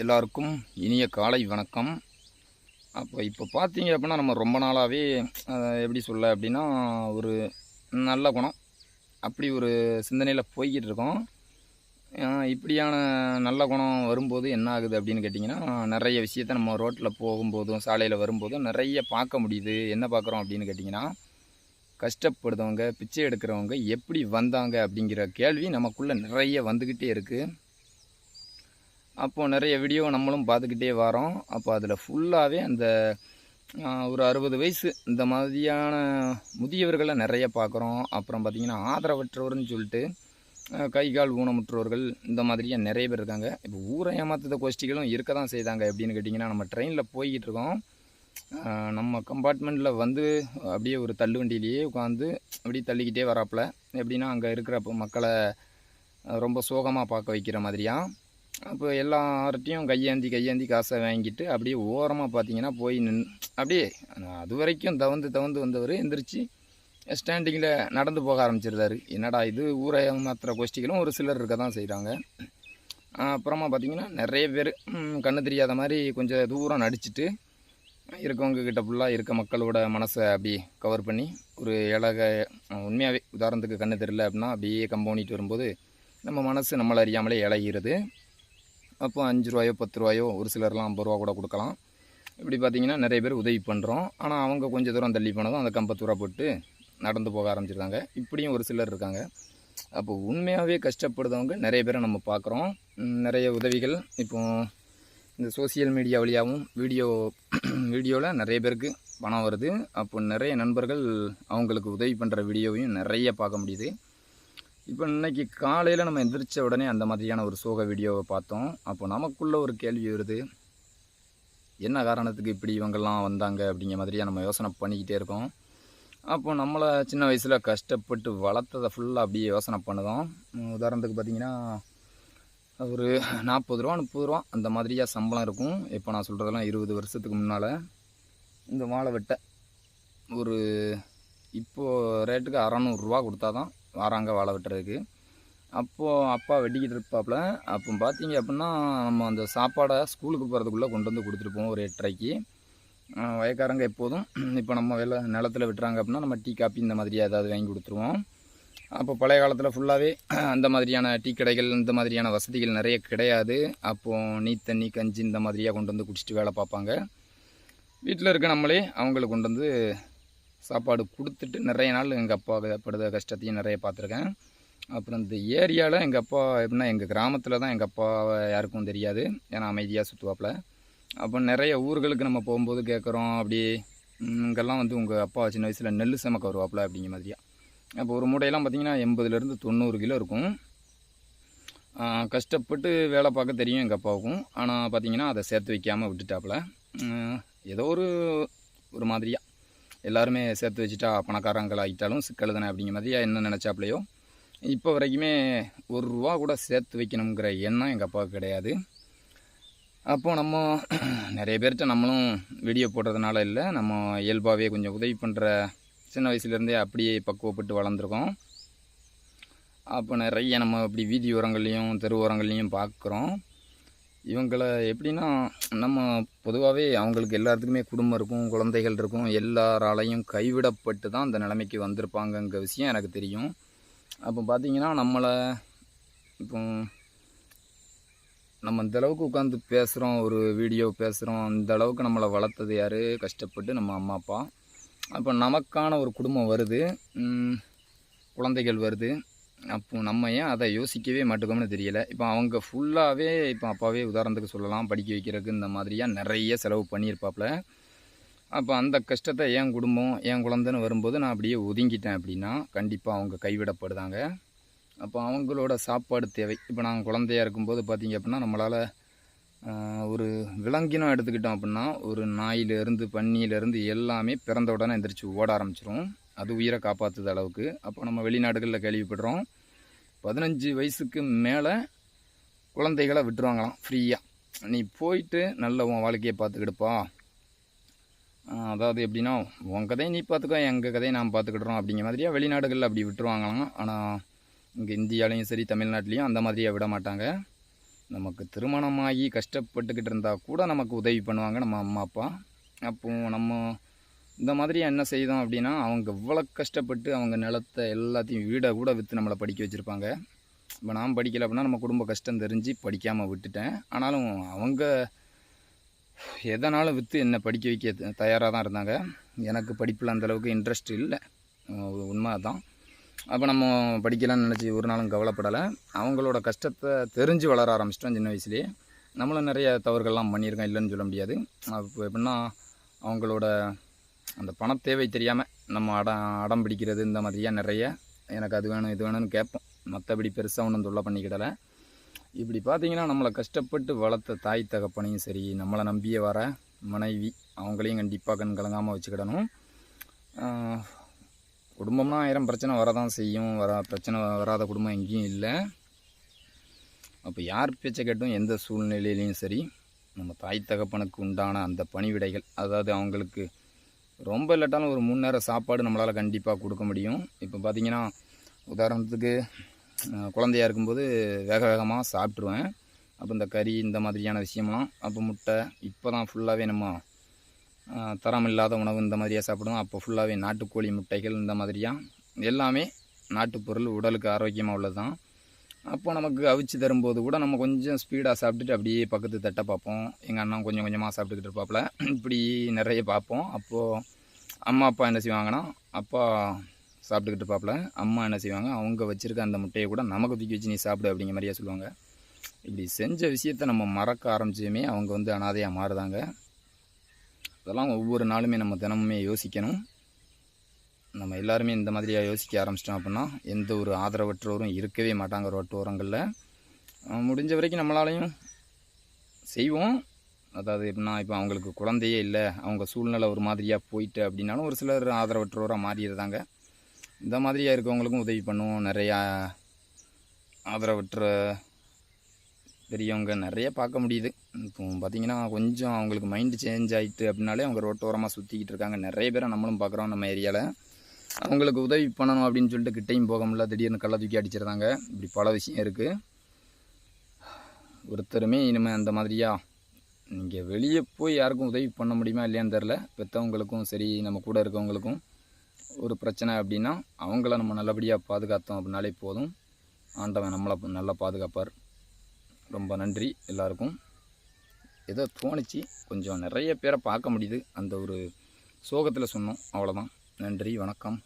எல்லாருக்கும் இனிய காலை வணக்கம். அப்போ இப்போ பார்த்தீங்க அப்படின்னா நம்ம ரொம்ப நாளாகவே எப்படி சொல்ல அப்படின்னா ஒரு நல்ல குணம். அப்படி ஒரு சிந்தனையில் போய்கிட்டு இருக்கோம். இப்படியான நல்ல குணம் வரும்போது என்ன ஆகுது அப்படின்னு கேட்டிங்கன்னா நிறைய விஷயத்த நம்ம ரோட்டில் போகும்போதும் சாலையில் வரும்போதும் நிறைய பார்க்க முடியுது. என்ன பார்க்குறோம் அப்படின்னு கேட்டிங்கன்னா கஷ்டப்படுறவங்க பிச்சை எடுக்கிறவங்க எப்படி வந்தாங்க அப்படிங்கிற கேள்வி நமக்குள்ளே நிறைய வந்துக்கிட்டே இருக்குது அப்போது நிறைய வீடியோ நம்மளும் பார்த்துக்கிட்டே வரோம். அப்போ அதில் ஃபுல்லாகவே அந்த ஒரு அறுபது வயசு இந்த மாதிரியான முதியவர்களை நிறைய பார்க்குறோம். அப்புறம் பார்த்திங்கன்னா ஆதரவற்றவர்னு சொல்லிட்டு கை கால் ஊனமுற்றோர்கள் இந்த மாதிரியாக நிறைய பேர் இருக்காங்க. இப்போ ஊரை ஏமாத்துத கோஷ்டிகளும் இருக்க தான் செய்தாங்க எப்படின்னு கேட்டிங்கன்னா நம்ம ட்ரெயினில் போய்கிட்டு இருக்கோம். நம்ம கம்பார்ட்மெண்ட்டில் வந்து அப்படியே ஒரு தள்ளு வண்டியிலேயே உட்காந்து அப்படியே தள்ளிக்கிட்டே வராப்புல. எப்படின்னா அங்கே இருக்கிற மக்களை ரொம்ப சோகமாக பார்க்க வைக்கிற மாதிரியா? அப்போ எல்லார்ட்டையும் கையேந்தி கையேந்தி காசை வாங்கிட்டு அப்படியே ஓரமாக பார்த்தீங்கன்னா போய் நின் அப்படியே அது வரைக்கும் தவந்து தவந்து வந்தவர் எந்திரிச்சு ஸ்டாண்டிங்கில் நடந்து போக ஆரம்பிச்சிருந்தாரு என்னடா இது? ஊரை மாத்திர கோஷ்டிகளும் ஒரு சிலர் இருக்க தான் செய்கிறாங்க அப்புறமா பார்த்தீங்கன்னா நிறைய பேர் கண்ணு தெரியாத மாதிரி கொஞ்சம் தூரம் நடிச்சுட்டு இருக்கவங்க கிட்ட ஃபுல்லாக இருக்க மக்களோட மனசை அப்படி கவர் பண்ணி ஒரு இலக உண்மையாகவே உதாரணத்துக்கு கண்ணு தெரியல அப்படின்னா அப்படியே கம்போனிட்டு வரும்போது நம்ம மனசு நம்மளை அறியாமலே இழகிறது. அப்போ அஞ்சு ரூபாயோ பத்து ரூபாயோ ஒரு சிலர்லாம் ஐம்பது ரூபா கூட கொடுக்கலாம். இப்படி பார்த்தீங்கன்னா நிறைய பேர் உதவி பண்ணுறோம் ஆனால் அவங்க கொஞ்சம் தூரம் தள்ளி போனதும் அந்த கம்பத்து போட்டு நடந்து போக ஆரம்பிச்சிருக்காங்க. இப்படியும் ஒரு சிலர் இருக்காங்க. அப்போ உண்மையாகவே கஷ்டப்படுறவங்க நிறைய பேரை நம்ம பார்க்குறோம். நிறைய உதவிகள். இப்போது இந்த சோசியல் மீடியா வழியாகவும் வீடியோ வீடியோவில் நிறைய பேருக்கு பணம் வருது. அப்போ நிறைய நண்பர்கள் அவங்களுக்கு உதவி பண்ணுற வீடியோவையும் நிறைய பார்க்க முடியுது. இப்போ இன்றைக்கி காலையில் நம்ம எந்திரிச்ச உடனே அந்த மாதிரியான ஒரு சோக வீடியோவை பார்த்தோம். அப்போ நமக்குள்ள ஒரு கேள்வி வருது. என்ன காரணத்துக்கு இப்படி இவங்கெல்லாம் வந்தாங்க அப்படிங்கிற மாதிரியாக நம்ம யோசனை பண்ணிக்கிட்டே இருக்கோம். அப்போ நம்மளை சின்ன வயசில் கஷ்டப்பட்டு வளர்த்ததை ஃபுல்லாக அப்படியே யோசனை பண்ணுதோம். உதாரணத்துக்கு பார்த்தீங்கன்னா ஒரு நாற்பது ரூபா முப்பது ரூபா அந்த மாதிரியாக சம்பளம் இருக்கும். இப்போ நான் சொல்கிறதெல்லாம் இருபது வருஷத்துக்கு முன்னால் இந்த வாழை வெட்ட ஒரு இப்போது ரேட்டுக்கு அறநூறுரூவா கொடுத்தா தான் வாராங்க வாழை வெட்டுறதுக்கு. அப்போது அப்பா வெட்டிக்கிட்டு இருப்பாப்புல. அப்போ பார்த்தீங்க அப்படின்னா நம்ம அந்த சாப்பாடை ஸ்கூலுக்கு போகிறதுக்குள்ளே கொண்டு வந்து கொடுத்துட்டு போவோம் ஒரு எட்டரைக்கு. வயக்காரங்க எப்போதும் இப்போ நம்ம வேலை நிலத்துல விட்டுறாங்க அப்படின்னா நம்ம டீ காப்பி இந்த மாதிரி ஏதாவது வாங்கி கொடுத்துருவோம். அப்போ பழைய காலத்தில் ஃபுல்லாகவே அந்த மாதிரியான டீ கடைகள் இந்த மாதிரியான வசதிகள் நிறைய கிடையாது. அப்போது நீ தண்ணி கஞ்சி இந்த மாதிரியாக கொண்டு வந்து குடிச்சிட்டு வேலை பார்ப்பாங்க. வீட்டில் இருக்க நம்மளே அவங்களுக்கு கொண்டு வந்து சாப்பாடு கொடுத்துட்டு நிறைய நாள் எங்கள் அப்பா படுத கஷ்டத்தையும் நிறைய பார்த்துருக்கேன். அப்புறம் இந்த ஏரியாவில் எங்கள் அப்பா எப்படின்னா எங்கள் கிராமத்தில் தான் எங்கள் அப்பாவை யாருக்கும் தெரியாது. ஏன்னா அமைதியாக சுற்றுவாப்புல அப்போ நிறைய ஊர்களுக்கு நம்ம போகும்போது கேட்குறோம் அப்படி இங்கெல்லாம் வந்து உங்கள் அப்பா சின்ன வயசில் நெல் சமக்க வருவாப்பில் அப்படிங்கிற மாதிரியா. அப்போ ஒரு மூட்டையெல்லாம் பார்த்தீங்கன்னா எண்பதுலேருந்து தொண்ணூறு கிலோ இருக்கும். கஷ்டப்பட்டு வேலை பார்க்க தெரியும் எங்கள் அப்பாவுக்கும். ஆனால் பார்த்தீங்கன்னா அதை சேர்த்து வைக்காமல் விட்டுட்டாப்புல. ஏதோ ஒரு ஒரு மாதிரியாக எல்லாருமே சேர்த்து வச்சுட்டா பணக்காரங்கள் ஆகிட்டாலும் சிக்கல் தானே அப்படிங்கிற மாதிரி என்ன நினச்சாப்புலையோ இப்போ வரைக்குமே ஒரு ரூபா கூட சேர்த்து வைக்கணுங்கிற எண்ணம் எங்கள் அப்பாவுக்கு கிடையாது. அப்போது நம்ம நிறைய பேர்கிட்ட நம்மளும் வீடியோ போடுறதுனால இல்லை நம்ம இயல்பாகவே கொஞ்சம் உதவி பண்ணுற சின்ன வயசுலேருந்தே அப்படியே பக்குவப்பட்டு வளர்ந்துருக்கோம். அப்போ நிறைய நம்ம அப்படி வீதி ஓரங்கள்லேயும் தெரு ஓரங்கள்லேயும் பார்க்குறோம் இவங்கள எப்படின்னா நம்ம பொதுவாகவே அவங்களுக்கு எல்லாத்துக்குமே குடும்பம் இருக்கும் குழந்தைகள் இருக்கும். எல்லாராலையும் கைவிடப்பட்டு தான் அந்த நிலைமைக்கு வந்திருப்பாங்கங்கிற விஷயம் எனக்கு தெரியும். அப்போ பார்த்தீங்கன்னா நம்மளை இப்போ நம்ம இந்த அளவுக்கு உட்காந்து பேசுகிறோம் ஒரு வீடியோ பேசுகிறோம் அந்த அளவுக்கு நம்மளை வளர்த்தது யார்? கஷ்டப்பட்டு நம்ம அம்மா அப்பா. அப்போ நமக்கான ஒரு குடும்பம் வருது. குழந்தைகள் வருது. அப்போ நம்ம ஏன் அதை யோசிக்கவே மாட்டுக்கோம்னு தெரியல. இப்போ அவங்க ஃபுல்லாகவே இப்போ அப்பாவே உதாரணத்துக்கு சொல்லலாம் படிக்க வைக்கிறதுக்கு இந்த மாதிரியாக நிறைய செலவு பண்ணியிருப்பாப்புல அப்போ அந்த கஷ்டத்தை என் குடும்பம் என் குழந்தைன்னு வரும்போது நான் அப்படியே ஒதுங்கிட்டேன் அப்படின்னா கண்டிப்பாக அவங்க கைவிடப்படுதாங்க. அப்போ அவங்களோட சாப்பாடு தேவை. இப்போ நாங்கள் குழந்தையா இருக்கும்போது பார்த்திங்க அப்படின்னா நம்மளால் ஒரு விலங்கினம் எடுத்துக்கிட்டோம் அப்படின்னா ஒரு நாயிலேருந்து பன்னியிலேருந்து எல்லாமே பிறந்த உடனே எந்திரிச்சு ஓட ஆரம்பிச்சிரும். அது உயிரை காப்பாற்றுது அளவுக்கு. அப்போ நம்ம வெளிநாடுகளில் கேள்விப்படுறோம். பதினஞ்சு வயசுக்கு மேலே குழந்தைகளை விட்டுருவாங்களாம் ஃப்ரீயாக நீ போயிட்டு நல்ல உன் வாழ்க்கையை பார்த்துக்கிடுப்பா. அதாவது எப்படின்னா உன் கதையை நீ பார்த்துக்கோ எங்கள் கதையை நான் பார்த்துக்கிடுறோம் அப்படிங்கிற மாதிரியா வெளிநாடுகளில் அப்படி விட்டுருவாங்களாம். ஆனால் இங்கே இந்தியாலையும் சரி தமிழ்நாட்டிலையும் அந்த மாதிரியாக விட மாட்டாங்க. நமக்கு திருமணமாகி கஷ்டப்பட்டுக்கிட்டு இருந்தால் கூட நமக்கு உதவி பண்ணுவாங்க நம்ம அம்மா அப்பா. அப்போ நம்ம இந்த மாதிரி என்ன செய்தோம் அப்படின்னா அவங்க இவ்வளோ கஷ்டப்பட்டு அவங்க நிலத்தை எல்லாத்தையும் வீடை கூட விற்று நம்மளை படிக்க வச்சுருப்பாங்க. இப்போ நான் படிக்கலை அப்படின்னா நம்ம குடும்ப கஷ்டம் தெரிஞ்சு படிக்காமல் விட்டுட்டேன். ஆனாலும் அவங்க எதனாலும் விற்று என்னை படிக்க வைக்க தயாராக தான் இருந்தாங்க. எனக்கு படிப்பில் அந்தளவுக்கு இன்ட்ரெஸ்ட் இல்லை. உண்மை தான் அப்போ நம்ம படிக்கலாம்னு நினச்சி ஒரு நாளும் கவலைப்படலை. அவங்களோட கஷ்டத்தை தெரிஞ்சு வளர ஆரம்பிச்சிட்டோம் சின்ன வயசுலேயே. நம்மளும் நிறைய தவறுகள்லாம் பண்ணியிருக்கோம் இல்லைன்னு சொல்ல முடியாது. அப்போ எப்படின்னா அவங்களோட அந்த பண தேவை தெரியாமல் நம்ம அடம் அடம் பிடிக்கிறது இந்த மாதிரியாக நிறைய. எனக்கு அது வேணும் இது வேணும்னு கேட்போம். மற்றபடி பெருசாக ஒன்றும் தொல்லை பண்ணிக்கிடலை. இப்படி பார்த்தீங்கன்னா நம்மளை கஷ்டப்பட்டு வளர்த்த தாய் தகப்பனையும் சரி நம்மளை நம்பிய வர மனைவி அவங்களையும் கண்டிப்பாக கண் கலங்காமல் வச்சுக்கிடணும். குடும்பம்னா ஆயிரம் பிரச்சனை வரதான் செய்யும். வர பிரச்சனை வராத குடும்பம் எங்கேயும் இல்லை. அப்போ யார் பேச்சை கேட்டும் எந்த சூழ்நிலையிலையும் சரி நம்ம தாய் தகப்பனுக்கு உண்டான அந்த பணிவிடைகள் அதாவது அவங்களுக்கு ரொம்ப இல்லாட்டாலும் ஒரு மூணு நேரம் சாப்பாடு நம்மளால் கண்டிப்பாக கொடுக்க முடியும். இப்போ பார்த்தீங்கன்னா உதாரணத்துக்கு குழந்தையாக இருக்கும்போது வேக வேகமாக சாப்பிட்ருவேன் அப்போ இந்த கறி இந்த மாதிரியான விஷயம்லாம் அப்போ முட்டை இப்போ தான் ஃபுல்லாகவே நம்ம தரம் இல்லாத உணவு இந்த மாதிரியாக சாப்பிடுவோம். அப்போ ஃபுல்லாகவே நாட்டுக்கோழி முட்டைகள் இந்த மாதிரியாக எல்லாமே நாட்டுப்பொருள் உடலுக்கு ஆரோக்கியமாக உள்ளது தான் அப்போ நமக்கு அவிச்சு தரும்போது கூட நம்ம கொஞ்சம் ஸ்பீடாக சாப்பிட்டுட்டு அப்படியே பக்கத்து தட்டை பார்ப்போம். எங்கள் அண்ணன் கொஞ்சம் கொஞ்சமாக சாப்பிட்டுக்கிட்டு இருப்பாப்புல. இப்படி நிறைய பார்ப்போம். அப்போது அம்மா அப்பா என்ன செய்வாங்கன்னா அப்பா சாப்பிட்டுக்கிட்டு இருப்பாப்புல. அம்மா என்ன செய்வாங்க அவங்க வச்சுருக்க அந்த முட்டையை கூட நமக்கு தூக்கி வச்சு நீ சாப்பிடு அப்படிங்கிற மாதிரியே சொல்லுவாங்க. இப்படி செஞ்ச விஷயத்தை நம்ம மறக்க ஆரம்பிச்சதுமே அவங்க வந்து அனாதையாக மாறுதாங்க. அதெல்லாம் ஒவ்வொரு நாளுமே நம்ம தினமுமே யோசிக்கணும். நம்ம எல்லாருமே இந்த மாதிரியாக யோசிக்க ஆரம்பிச்சிட்டோம் அப்படின்னா எந்த ஒரு ஆதரவற்றோரும் இருக்கவே மாட்டாங்க ரோட்டு ஓரங்களில். முடிஞ்ச வரைக்கும் நம்மளாலையும் செய்வோம். அதாவது எப்படின்னா இப்போ அவங்களுக்கு குழந்தையே இல்லை அவங்க சூழ்நிலை ஒரு மாதிரியாக போயிட்டு அப்படின்னாலும் ஒரு சிலர் ஆதரவற்றோராக மாறிடுறாங்க. இந்த மாதிரியாக இருக்கவங்களுக்கும் உதவி பண்ணுவோம். நிறையா ஆதரவற்ற பெரியவங்க நிறைய பார்க்க முடியுது. இப்போ பார்த்திங்கன்னா கொஞ்சம் அவங்களுக்கு மைண்டு சேஞ்ச் ஆகிட்டு அப்படின்னாலே அவங்க ரோட்டோரமாக சுற்றிக்கிட்டு இருக்காங்க. நிறைய பேரை நம்மளும் பார்க்குறோம் நம்ம ஏரியாவில் அவங்களுக்கு உதவி பண்ணணும் அப்படின்னு சொல்லிட்டு கிட்டையும் போக முடியல. திடீர்னு கள்ள தூக்கி அடிச்சிருந்தாங்க இப்படி பல விஷயம் இருக்குது ஒருத்தருமே இனிமேல் அந்த மாதிரியா? நீங்கள் வெளியே போய் யாருக்கும் உதவி பண்ண முடியுமா இல்லையான்னு தெரில பெற்றவங்களுக்கும் சரி நம்ம கூட இருக்கவங்களுக்கும் ஒரு பிரச்சனை அப்படின்னா அவங்கள நம்ம நல்லபடியாக பாதுகாத்தோம் அப்படின்னாலே போதும். ஆண்டவன் நம்மளை நல்லா பாதுகாப்பார். ரொம்ப நன்றி எல்லாருக்கும். ஏதோ தோணுச்சு. கொஞ்சம் நிறைய பேரை பார்க்க முடியுது. அந்த ஒரு சோகத்தில் சொன்னோம். அவ்வளோதான் நன்றி வணக்கம்.